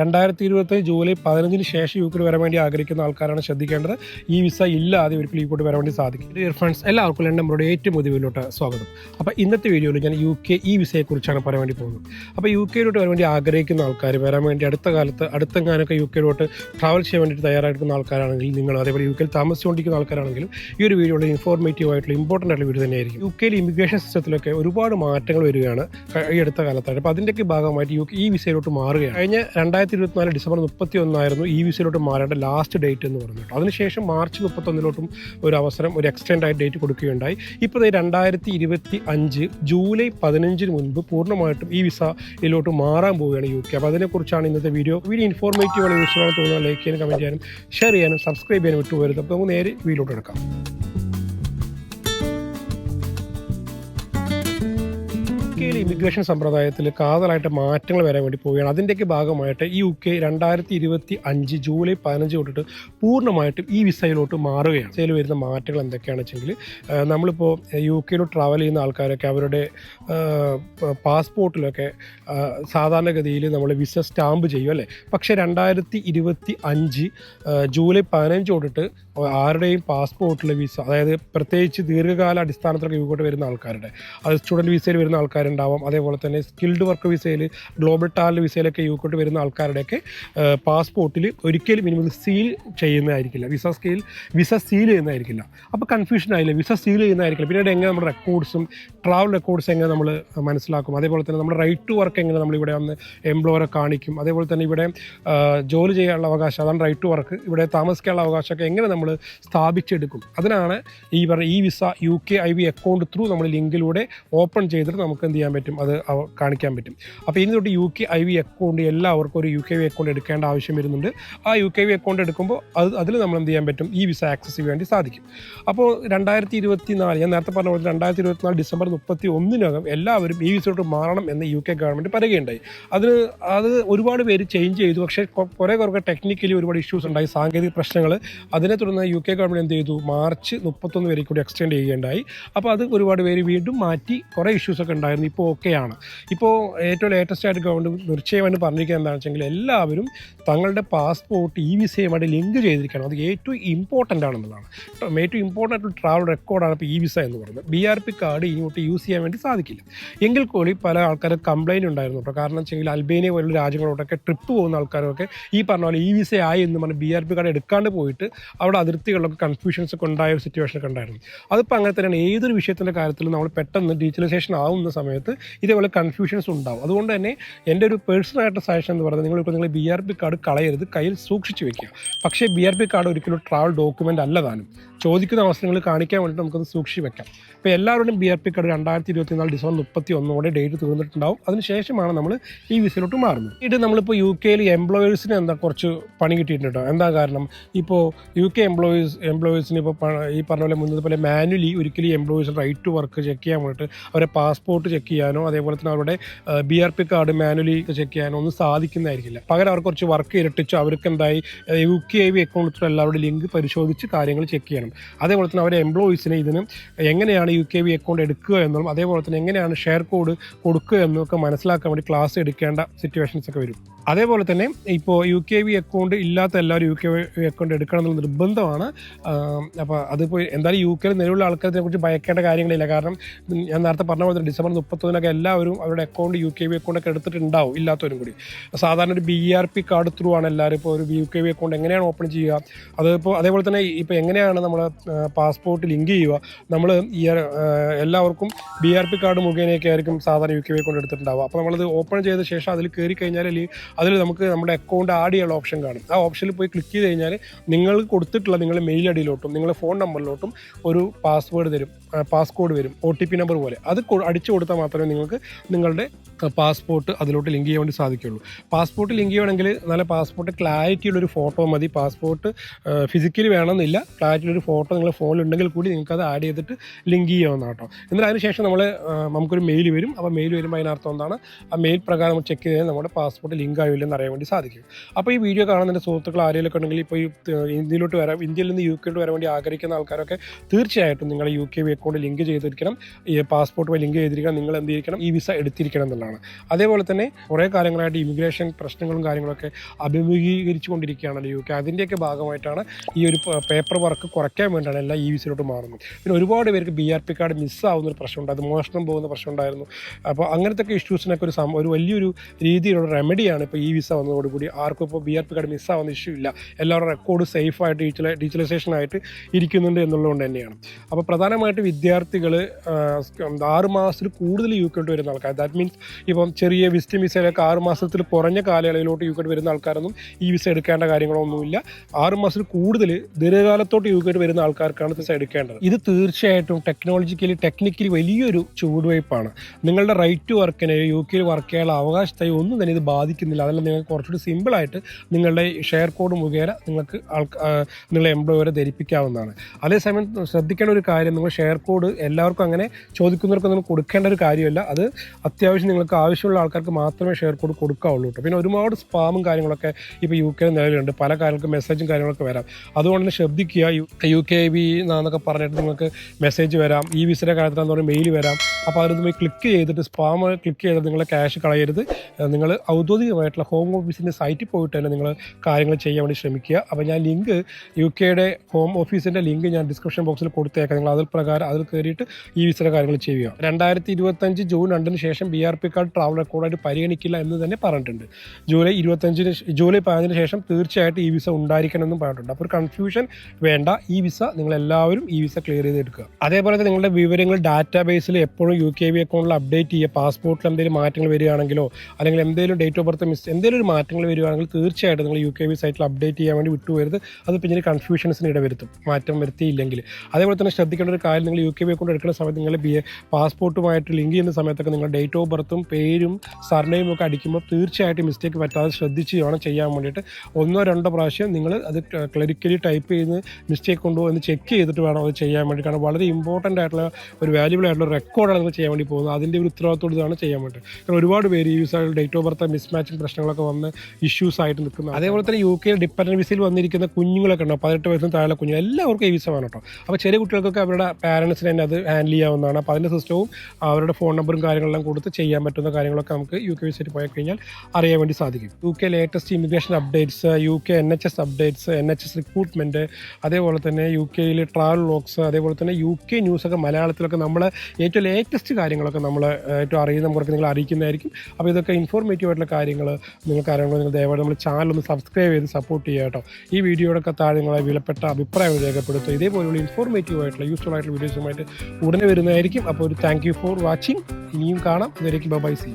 രണ്ടായിരത്തി ഇരുപത്തി ജൂലൈ പതിനഞ്ചിന് ശേഷം യു കെയിൽ വരാൻ വേണ്ടി ആഗ്രഹിക്കുന്ന ആൾക്കാരാണ് ശ്രദ്ധിക്കേണ്ടത്. ഈ വിസ ഇല്ലാതെ ഒരിക്കലും യു വരാൻ വേണ്ടി സാധിക്കും ഡിയർ ഫ്രണ്ട്സ് എല്ലാവർക്കും ലണ്ടൻ നമ്മുടെ ഏറ്റവും പുതിയ സ്വാഗതം. അപ്പോൾ ഇന്നത്തെ വീഡിയോയിൽ ഞാൻ യു കെ ഈ വിസയെക്കുറിച്ചാണ് പറയാൻ വേണ്ടി പോകുന്നത്. അപ്പോൾ യു കെയിലോട്ട് വരാൻ വേണ്ടി ആഗ്രഹിക്കുന്ന ആൾക്കാർ വരാൻ വേണ്ടി അടുത്ത കാലത്ത് അടുത്തെങ്ങാനൊക്കെ യു കെയിലോട്ട് ട്രാവൽ ചെയ്യാൻ വേണ്ടി തയ്യാറായിരിക്കുന്ന ആൾക്കാരാണെങ്കിൽ നിങ്ങൾ അതേപോലെ യു കെയിൽ താമസിച്ചുകൊണ്ടിരിക്കുന്ന ആൾക്കാരാണെങ്കിലും ഈ ഒരു വീഡിയോ ഇൻഫോർമേറ്റീവ് ആയിട്ടുള്ള ഇമ്പോർട്ടന്റ് ആയിട്ടുള്ള വീഡിയോ തന്നെയായിരിക്കും. യു കെയിൽ ഇമിഗ്രേഷൻ സിസ്റ്റത്തിലൊക്കെ ഒരുപാട് മാറ്റങ്ങൾ വരികയാണ് ഈ അടുത്ത കാലത്തായിട്ട്. അപ്പോൾ അതിന്റെയൊക്കെ ഭാഗമായിട്ട് യു കെ ഈ വിസയിലോട്ട് മാറുകയാണ്. കഴിഞ്ഞ രണ്ടായിരത്തി ഇരുപത്തിനാല് ഡിസംബർ മുപ്പത്തി ഒന്നായിരുന്നു ഈ വിസയിലോട്ട് മാറേണ്ട ലാസ്റ്റ് ഡേറ്റ് എന്ന് പറഞ്ഞിട്ട് അതിനുശേഷം മാർച്ച് മുപ്പത്തൊന്നിലോട്ടും ഒരു അവസരം ഒരു എക്സ്റ്റെൻഡ് ആയിട്ട് ഡേറ്റ് കൊടുക്കുകയുണ്ടായി. ഇപ്പോൾ രണ്ടായിരത്തി ഇരുപത്തി അഞ്ച് ജൂലൈ പതിനഞ്ചിന് മുൻപ് പൂർണമായിട്ടും ഈ വിസയിലോട്ട് മാറാൻ പോവുകയാണ് യു കെ. അപ്പോൾ അതിനെക്കുറിച്ചാണ് ഇന്നത്തെ വീഡിയോ വീഡിയോ ഇൻഫോർമേറ്റീവ് ആണ് യൂസ്ഫുൾ ആണ് തോന്നുന്നത് ലൈക്ക് ചെയ്യാനും കമന്റ് ചെയ്യാനും ഷെയർ ചെയ്യാനും സബ്സ്ക്രൈബ് ചെയ്യാനും വിട്ടുപോകരുത്. അപ്പോൾ നമുക്ക് നേരെ വീഡിയോട്ട് എടുക്കാം യുകെയിലെ ഇമിഗ്രേഷൻ സമ്പ്രദായത്തിൽ കാതലായിട്ട് മാറ്റങ്ങൾ വരാൻ വേണ്ടി പോവുകയാണ്. അതിന്റെയൊക്കെ ഭാഗമായിട്ട് ഈ യു കെ രണ്ടായിരത്തി ഇരുപത്തി അഞ്ച് ജൂലൈ പതിനഞ്ച് തൊട്ടിട്ട് പൂർണമായിട്ടും ഈ വിസയിലോട്ട് മാറുകയാണ്. വിസയിൽ വരുന്ന മാറ്റങ്ങൾ എന്തൊക്കെയാണെന്ന് വെച്ചെങ്കിൽ നമ്മളിപ്പോൾ യു കെയിലോട്ട് ട്രാവൽ ചെയ്യുന്ന ആൾക്കാരൊക്കെ അവരുടെ പാസ്പോർട്ടിലൊക്കെ സാധാരണഗതിയിൽ നമ്മൾ വിസ സ്റ്റാമ്പ് ചെയ്യും അല്ലേ? പക്ഷേ രണ്ടായിരത്തി ഇരുപത്തി അഞ്ച് ജൂലൈ പതിനഞ്ച് തൊട്ടിട്ട് ആരുടെയും പാസ്പോർട്ടിലെ വിസ അതായത് പ്രത്യേകിച്ച് ദീർഘകാല അടിസ്ഥാനത്തിലൊക്കെ യുക്കോട്ട് വരുന്ന ആൾക്കാരുടെ അത് സ്റ്റുഡന്റ് വിസയിൽ വരുന്ന ആൾക്കാരുണ്ടാവാം അതേപോലെ തന്നെ സ്കിൽഡ് വർക്ക് വിസയിൽ ഗ്ലോബൽ ടാലന്റ് വിസയിലൊക്കെ യുക്കോട്ട് വരുന്ന ആൾക്കാരുടെയൊക്കെ പാസ്പോർട്ടിൽ ഒരിക്കലും മിനിമം സീൽ ചെയ്യുന്നതായിരിക്കില്ല. വിസ സ്കെയിൽ വിസ സീൽ ചെയ്യുന്നതായിരിക്കില്ല. അപ്പോൾ കൺഫ്യൂഷൻ ആയില്ല? വിസ സീൽ ചെയ്യുന്നതായിരിക്കില്ല. പിന്നീട് എങ്ങനെ നമ്മുടെ റെക്കോർഡ്സും ട്രാവൽ റെക്കോർഡ്സ് എങ്ങനെ നമ്മൾ മനസ്സിലാക്കും? അതേപോലെ തന്നെ നമ്മുടെ റൈറ്റ് ടു വർക്ക് എങ്ങനെ നമ്മൾ ഇവിടെ വന്ന് എംപ്ലോയറെ കാണിക്കും? അതേപോലെ തന്നെ ഇവിടെ ജോലി ചെയ്യാനുള്ള അവകാശം അതാണ് റൈറ്റ് ടു വർക്ക് ഇവിടെ താമസിക്കാനുള്ള അവകാശമൊക്കെ എങ്ങനെ നമ്മൾ സ്ഥാപിച്ചെടുക്കും? അതിനാണ് ഈ പറഞ്ഞ ഈ visa U K I V account through നമ്മൾ ലിങ്കിലൂടെ ഓപ്പൺ ചെയ്തിട്ട് നമുക്ക് എന്ത് പറ്റും അത് കാണിക്കാൻ പറ്റും. അപ്പോൾ ഇനി തൊട്ട് U K I V account എല്ലാവർക്കും ഒരു യു കെ വി അക്കൗണ്ട് എടുക്കേണ്ട ആവശ്യം വരുന്നുണ്ട്. ആ യു കെ വി അക്കൗണ്ട് എടുക്കുമ്പോൾ അത് അതിൽ നമ്മൾ എന്ത് ചെയ്യാൻ പറ്റും? ഈ വിസ ആക്സസ് ചെയ്യാൻ വേണ്ടി സാധിക്കും. അപ്പോൾ രണ്ടായിരത്തി ഇരുപത്തി നാല് ഞാൻ നേരത്തെ പറഞ്ഞ പോലെ രണ്ടായിരത്തി ഇരുപത്തിനാല് ഡിസംബർ മുപ്പത്തി ഒന്നിനകം എല്ലാവരും ഈ വിസയോട്ട് മാറണം എന്ന് യു കെ ഗവൺമെന്റ് പറയുകയുണ്ടായി. അതിന് അത് ഒരുപാട് പേര് ചേഞ്ച് ചെയ്തു. പക്ഷേ കുറേ കുറേ ടെക്നിക്കലി ഒരുപാട് ഇഷ്യൂസ് ഉണ്ടായി. സാങ്കേതിക പ്രശ്നങ്ങൾ. അതിനെ തുടർന്ന് യു കെ ഗവൺമെന്റ് എന്ത് ചെയ്തു? മാർച്ച് മുപ്പത്തൊന്ന് വരെ കൂടി എക്സ്റ്റെൻഡ് ചെയ്യുകയുണ്ടായി. അപ്പോൾ അത് ഒരുപാട് പേര് വീണ്ടും മാറ്റി കുറേ ഇഷ്യൂസൊക്കെ ഉണ്ടായിരുന്നു. ഇപ്പോൾ ഓക്കെയാണ്. ഇപ്പോൾ ഏറ്റവും ലേറ്റസ്റ്റ് ആയിട്ട് ഗവൺമെന്റ് തീർച്ചയായും പറഞ്ഞിരിക്കുന്നത് എന്താണെന്ന് വെച്ചെങ്കിൽ എല്ലാവരും തങ്ങളുടെ പാസ്പോർട്ട് ഈ വിസയുമായിട്ട് ലിങ്ക് ചെയ്തിരിക്കണം അത് ഏറ്റവും ഇമ്പോർട്ടന്റ് ആണെന്നുള്ളതാണ്. ഏറ്റവും ഇമ്പോർട്ടന്റ് ആയിട്ടുള്ള ട്രാവൽ റെക്കോർഡാണ് ഇപ്പോൾ ഈ വിസ എന്ന് പറയുന്നത്. ബി ആർ പി കാർഡ് ഇങ്ങോട്ട് യൂസ് ചെയ്യാൻ വേണ്ടി സാധിക്കില്ല. എങ്കിൽ കൂടി പല ആൾക്കാർ കംപ്ലൈന്റ് ഉണ്ടായിരുന്നു. കേട്ടോ കാരണം വെച്ചെങ്കിൽ അൽബേനിയ പോലുള്ള രാജ്യങ്ങളോട്ടൊക്കെ ട്രിപ്പ് പോകുന്ന ആൾക്കാരൊക്കെ ഈ പറഞ്ഞ പോലെ ഈ വിസ ആയി എന്ന് പറഞ്ഞ് ബി ആർ പി കാർഡ് എടുക്കാണ്ട് പോയിട്ട് അവിടെ അതിർത്തികളിലൊക്കെ കൺഫ്യൂഷൻസ് ഒക്കെ ഉണ്ടായ ഒരു സിറ്റുവേഷൻ ഒക്കെ ഉണ്ടായിരുന്നു. അതിപ്പോൾ അങ്ങനെ തന്നെയാണ്. ഏതൊരു വിഷയത്തിന്റെ കാര്യത്തിലും നമ്മൾ പെട്ടെന്ന് ഡീറ്റലൈസേഷൻ ആവുന്ന സമയത്ത് ഇതേപോലെ കൺഫ്യൂഷൻസ് ഉണ്ടാവും. അതുകൊണ്ട് തന്നെ എന്റെ ഒരു പേഴ്സണൽ ആയിട്ട് സജഷൻ എന്ന് പറയുന്നത് നിങ്ങളിപ്പോൾ നിങ്ങൾ ബി ആർ പി കാർഡ് കളയരുത് കയ്യിൽ സൂക്ഷിച്ച് വെക്കുക. പക്ഷേ ബി ആർ പി കാർഡ് ഒരിക്കലും ട്രാവൽ ഡോക്യുമെന്റ് അല്ല താനും. ചോദിക്കുന്ന അവസരങ്ങൾ കാണിക്കാൻ വേണ്ടിയിട്ട് നമുക്കത് സൂക്ഷിച്ച് വെക്കാം. ഇപ്പോൾ എല്ലാവരുടെയും ബി ആർ പി കാർഡ് രണ്ടായിരത്തി ഇരുപത്തി നാല് ഡിസംബർ മുപ്പത്തി ഒന്നോടെ ഡേറ്റ് തീർന്നിട്ടുണ്ടാവും അതിനുശേഷമാണ് നമ്മൾ ഈ വിസയിലോട്ട് മാറുന്നത്. ഇത് നമ്മളിപ്പോൾ യു കെയിൽ എംപ്ലോയേഴ്സിന് എന്താ കുറച്ച് പണി കിട്ടിയിട്ടുണ്ട് എന്താ കാരണം? ഇപ്പോൾ യു കെ എംപ്ലോയീസ് എംപ്ലോയീസിന് ഇപ്പോൾ ഈ പറഞ്ഞ പോലെ മുന്നേ പോലെ മാനുവലി ഒരിക്കലും employees right to work check ചെയ്യാൻ വേണ്ടിയിട്ട് അവരെ പാസ്പോർട്ട് ചെക്ക് ചെയ്യാനോ അതേപോലെ തന്നെ അവരുടെ B R P card manually check ചെയ്യാനോ ഒന്നും സാധിക്കുന്നതായിരിക്കില്ല. പകരം അവർക്ക് കുറച്ച് വർക്ക് ഇരട്ടിച്ചു അവർക്ക് എന്തായി U K I V account എല്ലാവരുടെ ലിങ്ക് പരിശോധിച്ച് കാര്യങ്ങൾ ചെക്ക് ചെയ്യണം. അതേപോലെ തന്നെ അവരെ എംപ്ലോയീസിനെ ഇതിന് എങ്ങനെയാണ് യു കെ വി അക്കൗണ്ട് എടുക്കുക എന്നും അതേപോലെ തന്നെ എങ്ങനെയാണ് ഷെയർ കോഡ് കൊടുക്കുക എന്നൊക്കെ മനസ്സിലാക്കാൻ വേണ്ടി ക്ലാസ് എടുക്കേണ്ട സിറ്റുവേഷൻസ് ഒക്കെ വരും. അതേപോലെ തന്നെ ഇപ്പോൾ യു കെ വി അക്കൗണ്ട് ഇല്ലാത്ത എല്ലാവരും യു കെ വി അക്കൗണ്ട് എടുക്കണം എന്നുള്ള നിർബന്ധമാണ്. അപ്പോൾ അതിപ്പോൾ എന്തായാലും യു കെയിൽ നിലവിലുള്ള ആൾക്കാരെ കുറിച്ച് ഭയക്കേണ്ട കാര്യങ്ങളില്ല. കാരണം ഞാൻ നേരത്തെ പറഞ്ഞ പോലെ ഡിസംബർ ഡിസംബർ മുപ്പത്തൊന്നിനൊക്കെ എല്ലാവരും അവരുടെ account U K V account ഒക്കെ എടുത്തിട്ടുണ്ടാവും ഇല്ലാത്തവരും കൂടി. സാധാരണ ഒരു B R P card through ആണ് എല്ലാവരും ഇപ്പോൾ ഒരു യു കെ വി അക്കൗണ്ട് എങ്ങനെയാണ് ഓപ്പൺ ചെയ്യുക? അതിപ്പോൾ അതേപോലെ തന്നെ ഇപ്പോൾ എങ്ങനെയാണ് നമ്മൾ പാസ്പോർട്ട് ലിങ്ക് ചെയ്യുക? നമ്മൾ ഈ എല്ലാവർക്കും ബി ആർ പി കാർഡ് മുഖേനയൊക്കെ ആയിരിക്കും സാധാരണ യു കെ വി അക്കൗണ്ട് എടുത്തിട്ടുണ്ടാവുക. അപ്പോൾ നമ്മളത് ഓപ്പൺ ചെയ്ത ശേഷം അതിൽ കയറി കഴിഞ്ഞാൽ അല്ലെങ്കിൽ അതിൽ നമുക്ക് നമ്മുടെ അക്കൗണ്ട് ആഡ് ചെയ്യാനുള്ള ഓപ്ഷൻ കാണും. ആ ഓപ്ഷനിൽ പോയി ക്ലിക്ക് ചെയ്ത് കഴിഞ്ഞാൽ നിങ്ങൾ കൊടുത്തിട്ടുള്ള നിങ്ങളുടെ മെയിൽ ഐ ഡിയിലോട്ടും നിങ്ങളുടെ ഫോൺ നമ്പറിലോട്ടും ഒരു പാസ്വേഡ് തരും. പാസ്കോഡ് വരും ഒ ടി പി നമ്പർ പോലെ. അത് അടിച്ചു കൊടുത്താൽ മാത്രമേ നിങ്ങൾക്ക് നിങ്ങളുടെ പാസ്പോർട്ട് അതിലോട്ട് ലിങ്ക് ചെയ്യാൻ വേണ്ടി സാധിക്കുള്ളൂ പാസ്പോർട്ട് ലിങ്ക് ചെയ്യണമെങ്കിൽ നല്ല പാസ്പോർട്ട് ക്ലാരിറ്റിയുള്ള ഒരു ഫോട്ടോ മതി. പാസ്പോർട്ട് ഫിസിക്കലി വേണമെന്നില്ല. ക്ലാരിറ്റി ഒരു ഫോട്ടോ നിങ്ങളുടെ ഫോണിൽ ഉണ്ടെങ്കിൽ കൂടി നിങ്ങൾക്ക് അത് ആഡ് ചെയ്തിട്ട് ലിങ്ക് ചെയ്യാവുന്ന കേട്ടോ. എന്നിട്ട് അതിനുശേഷം നമ്മൾ നമുക്കൊരു മെയിൽ വരും. അപ്പോൾ മെയിൽ വരുമ്പോൾ അതിനർത്ഥം എന്താണ്? ആ മെയിൽ പ്രകാരം നമ്മൾ ചെക്ക് ചെയ്താൽ നമ്മുടെ പാസ്പോർട്ട് ലിങ്ക് ആയില്ലെന്ന് അറിയാൻ വേണ്ടി സാധിക്കും. അപ്പോൾ ഈ വീഡിയോ കാണുന്ന എന്റെ സുഹൃത്തുക്കൾ ആരെയൊക്കെ ഉണ്ടെങ്കിൽ ഇപ്പോൾ ഈ ഇന്ത്യയിലോട്ട് വരാം ഇന്ത്യയിൽ നിന്ന് യു കെയിലോട്ട് വരാൻ വേണ്ടി ആഗ്രഹിക്കുന്ന ആൾക്കാരൊക്കെ തീർച്ചയായിട്ടും നിങ്ങളുടെ യു കെ അക്കൗണ്ട് ലിങ്ക് ചെയ്തിരിക്കണം. ഈ പാസ്പോർട്ടുമായി ലിങ്ക് ചെയ്തിരിക്കണം. നിങ്ങൾ എന്ത് ചെയ്തിരിക്കണം? ഈ വിസ എടുത്തിരിക്കണം എന്നുള്ളതാണ്. അതേപോലെ തന്നെ കുറേ കാലങ്ങളായിട്ട് ഇമിഗ്രേഷൻ പ്രശ്നങ്ങളും കാര്യങ്ങളൊക്കെ അഭിമുഖീകരിച്ചു കൊണ്ടിരിക്കുകയാണല്ലോ യു കെ അതിന്റെയൊക്കെ ഭാഗമായിട്ടാണ് ഈ ഒരു പേപ്പർ വർക്ക് കുറയ്ക്കാൻ വേണ്ടിയാണ് എല്ലാം ഈ വിസയിലോട്ട് മാറുന്നത്. പിന്നെ ഒരുപാട് പേർക്ക് ബി ആർ പി കാർഡ് മിസ്സാവുന്ന ഒരു പ്രശ്നമുണ്ട്. അത് മോഷണം പോകുന്ന പ്രശ്നമുണ്ടായിരുന്നു. അപ്പോൾ അങ്ങനത്തെ ഒക്കെ ഇഷ്യൂസിനൊക്കെ ഒരു ഒരു വലിയൊരു രീതിയിലുള്ള റെമഡിയാണ് ഇപ്പോൾ ഈ വിസ വന്നതോടുകൂടി ആർക്കും ഇപ്പോൾ ബി ആർ പി കാർഡ് മിസ്സാവുന്ന ഇഷ്യൂ ഇല്ല. എല്ലാവരുടെ റെക്കോർഡ് സേഫായിട്ട് ഡിജിറ്റലൈ ഡിജിറ്റലൈസേഷൻ ആയിട്ട് ഇരിക്കുന്നുണ്ട് എന്നുള്ളതുകൊണ്ട് തന്നെയാണ്. അപ്പോൾ പ്രധാനമായിട്ട് വിദ്യാർത്ഥികൾ ആറ് മാസത്തിൽ കൂടുതൽ യു കെട്ട് വരുന്ന ആൾക്കാർ ദാറ്റ് മീൻസ് ഇപ്പം ചെറിയ വിസിറ്റ് വിസയിലൊക്കെ ആറ് മാസത്തിൽ കുറഞ്ഞ കാലയളവിലോട്ട് യു കെട്ട് വരുന്ന ആൾക്കാരൊന്നും ഈ വിസ എടുക്കേണ്ട കാര്യങ്ങളൊന്നുമില്ല. ആറ് മാസത്തിൽ കൂടുതൽ ദീർഘകാലത്തോട്ട് യു കെട്ട് വരുന്ന ആൾക്കാർക്കാണ് വിസ എടുക്കേണ്ടത്. ഇത് തീർച്ചയായിട്ടും ടെക്നോളജിക്കലി ടെക്നിക്കലി വലിയൊരു ചുവടുവയ്പ്പാണ്. നിങ്ങളുടെ റൈറ്റ് ടു വർക്കിനെ യു കെയിൽ വർക്ക് ചെയ്യാനുള്ള അവകാശത്തായി ഒന്നും തന്നെ ഇത് ബാധിക്കുന്നില്ല. അതെല്ലാം നിങ്ങൾക്ക് കുറച്ചുകൂടി സിമ്പിളായിട്ട് നിങ്ങളുടെ ഷെയർ കോഡ് മുഖേന നിങ്ങൾക്ക് ആൾക്കാർ നിങ്ങളെ എംപ്ലോയറെ ധരിപ്പിക്കാവുന്നതാണ്. അതേസമയം ശ്രദ്ധിക്കേണ്ട ഒരു കാര്യം നിങ്ങൾ ഷെയർ കോഡ് എല്ലാവർക്കും അങ്ങനെ ചോദിക്കുന്നവർക്ക് നിങ്ങൾ കൊടുക്കേണ്ട ഒരു കാര്യമല്ല. അത് അത്യാവശ്യം നിങ്ങൾക്ക് ആവശ്യമുള്ള ആൾക്കാർക്ക് മാത്രമേ ഷെയർ കോഡ് കൊടുക്കാവുള്ളൂ കേട്ടോ പിന്നെ ഒരുപാട് സ്പാമും കാര്യങ്ങളൊക്കെ ഇപ്പോൾ യു കെ നിലവിലുണ്ട്. പല കാര്യങ്ങൾക്കും മെസ്സേജും കാര്യങ്ങളൊക്കെ വരാം. അതുകൊണ്ട് തന്നെ ശ്രദ്ധിക്കുക. യു കെ വി എന്നൊക്കെ പറഞ്ഞിട്ട് നിങ്ങൾക്ക് മെസ്സേജ് വരാം. ഈ വിസയുടെ കാര്യത്തിലാന്ന് പറഞ്ഞാൽ മെയിൽ വരാം. അപ്പോൾ അതിൽ പോയി ക്ലിക്ക് ചെയ്തിട്ട് സ്പാം ക്ലിക്ക് ചെയ്തിട്ട് നിങ്ങളെ ക്യാഷ് കളയരുത്. നിങ്ങൾ ഔദ്യോഗികമായിട്ടുള്ള ഹോം ഓഫീസിന്റെ സൈറ്റിൽ പോയിട്ട് തന്നെ നിങ്ങൾ കാര്യങ്ങൾ ചെയ്യാൻ വേണ്ടി ശ്രമിക്കുക. അപ്പോൾ ഞാൻ ലിങ്ക് യു കെയുടെ ഹോം ഓഫീസിന്റെ ലിങ്ക് ഞാൻ ഡിസ്ക്രിപ്ഷൻ ബോക്സിൽ കൊടുത്തേക്കാം. നിങ്ങൾ അതിൽ പ്രകാരം അതിൽ കയറിയിട്ട് ഈ വിസയുടെ കാര്യങ്ങൾ ചെയ്യുക. രണ്ടായിരത്തി ഇരുപത്തഞ്ച് ജൂൺ രണ്ടിന് ശേഷം B R P card travel റെക്കോർഡായിട്ട് പരിഗണിക്കില്ല എന്ന് തന്നെ പറഞ്ഞിട്ടുണ്ട്. ജൂലൈ ഇരുപത്തഞ്ചിന് ജൂലൈ പതിനഞ്ചിന് ശേഷം തീർച്ചയായിട്ടും ഈ വിസ ഉണ്ടായിരിക്കണം എന്നും പറഞ്ഞിട്ടുണ്ട്. അപ്പോൾ ഒരു കൺഫ്യൂഷൻ വേണ്ട. ഈ വിസ നിങ്ങൾ എല്ലാവരും ഈ വിസ ക്ലിയർ ചെയ്തെടുക്കുക അതേപോലെ തന്നെ നിങ്ങളുടെ വിവരങ്ങൾ ഡാറ്റാ ബേസിൽ എപ്പോഴും യു കെ വി അക്കൗണ്ടിൽ അപ്ഡേറ്റ് ചെയ്യുക. പാസ്പോർട്ടിൽ എന്തെങ്കിലും മാറ്റങ്ങൾ വരികയാണെങ്കിലോ അല്ലെങ്കിൽ എന്തെങ്കിലും ഡേറ്റ് ഓഫ് ബർത്ത് മിസ് എന്തെങ്കിലും ഒരു മാറ്റങ്ങൾ വരികയാണെങ്കിൽ തീർച്ചയായിട്ടും നിങ്ങൾ യു കെ വി സൈറ്റിൽ അപ്ഡേറ്റ് ചെയ്യാൻ വേണ്ടി വിട്ടുപോയത് അത് പിന്നീട് കൺഫ്യൂഷൻസിന് ഇടവരുത്തും. മാറ്റം വരുത്തിയില്ലെങ്കിൽ. അതേപോലെ തന്നെ ശ്രദ്ധിക്കേണ്ട ഒരു കാര്യം നിങ്ങൾ യു കെ വി എടുക്കുന്ന സമയത്ത് നിങ്ങൾ ബി പാസ്പോർട്ടുമായിട്ട് ലിങ്ക് ചെയ്യുന്ന സമയത്തൊക്കെ നിങ്ങൾ ഡേറ്റ് ഓഫ് ബർത്തും പേരും സർനെയും ഒക്കെ അടിക്കുമ്പോൾ തീർച്ചയായിട്ടും മിസ്റ്റേക്ക് പറ്റാതെ ശ്രദ്ധിച്ച് വേണം ചെയ്യാൻ വേണ്ടിയിട്ട്. ഒന്നോ രണ്ടോ പ്രാവശ്യം നിങ്ങൾ അത് ക്ലരിക്കലി ടൈപ്പ് ചെയ്ത് മിസ്റ്റേക്ക് ഉണ്ടോ എന്ന് ചെക്ക് ചെയ്തിട്ട് വേണം അത് ചെയ്യാൻ വേണ്ടി കാരണം വളരെ ഇമ്പോർട്ടന്റ് ആയിട്ടുള്ള ഒരു വാല്യുബിൾ ആയിട്ടുള്ള റെക്കോർഡാണ് നിങ്ങൾ ചെയ്യാൻ വേണ്ടി പോകുന്നത്. അതിന്റെ ഒരു ഉത്തരവാദിത്തോട് ഇതാണ് ചെയ്യാൻ വേണ്ടി കാരണം ഒരുപാട് പേര് ഈ വിസയിൽ ഡേറ്റ് ഓഫ് ബർത്ത് മിസ്മാച്ചിങ് പ്രശ്നങ്ങളൊക്കെ വന്ന് ഇഷ്യൂസ് ആയിട്ട് നിൽക്കുന്നത് അതേപോലെ തന്നെ യു കെ ഡിപ്പെൻഡന്റ് വിസയിൽ വന്നിരിക്കുന്ന കുഞ്ഞുങ്ങളൊക്കെ ഉണ്ടാവും പതിനെട്ട് വയസ്സിന് താഴെ കുഞ്ഞുങ്ങൾ എല്ലാവർക്കും ഈ വിസ വേണം കേട്ടോ. അപ്പോൾ ചെറിയ കുട്ടികൾക്കൊക്കെ അവരുടെ പാരൻസിന് തന്നെ അത് ഹാൻഡിൽ ചെയ്യാവുന്നതാണ്. അപ്പോൾ അതിന്റെ സിസ്റ്റവും അവരുടെ ഫോൺ നമ്പറും കാര്യങ്ങളെല്ലാം കൊടുത്ത് ചെയ്യാൻ പറ്റുന്ന കാര്യങ്ങളൊക്കെ നമുക്ക് യു കെ വെബ്സൈറ്റ് പോയി കഴിഞ്ഞാൽ അറിയാൻ വേണ്ടി സാധിക്കും. U K latest immigration updates U K N H S updates N H S recruitment അതേപോലെ തന്നെ യു കെയിൽ ട്രാവൽ വ്ലോഗ്സ് അതേപോലെ തന്നെ യു കെ ന്യൂസൊക്കെ മലയാളത്തിലൊക്കെ നമ്മൾ ഏറ്റവും ലേറ്റസ്റ്റ് കാര്യങ്ങളൊക്കെ നമ്മൾ ഏറ്റവും അറിയുന്ന മുറയ്ക്ക് നിങ്ങൾ അറിയിക്കുന്നതായിരിക്കും. അപ്പോൾ ഇതൊക്കെ ഇൻഫോർമേറ്റീവ് ആയിട്ടുള്ള കാര്യങ്ങൾ നിങ്ങൾക്ക് അറിയണമെങ്കിൽ നിങ്ങൾ ദയവായി നമ്മൾ ചാനൽ ഒന്ന് സബ്സ്ക്രൈബ് ചെയ്ത് സപ്പോർട്ട് ചെയ്യുക കേട്ടോ. ഈ വീഡിയോയുടെ താഴെ നിങ്ങളെ വിലപ്പെട്ട അഭിപ്രായം രേഖപ്പെടുത്തുക. ഇതേപോലെയുള്ള ഇൻഫോർമേറ്റീവ് ആയിട്ടുള്ള യൂസ്ഫുൾ ആയിട്ടുള്ള വീഡിയോസുമായിട്ട് ഉടനെ വരുന്നതായിരിക്കും. അപ്പോൾ ഒരു താങ്ക് ഫോർ വാച്ചിങ് ഇനിയും കാണാം. ഇതുവരേക്കും ബൈ സി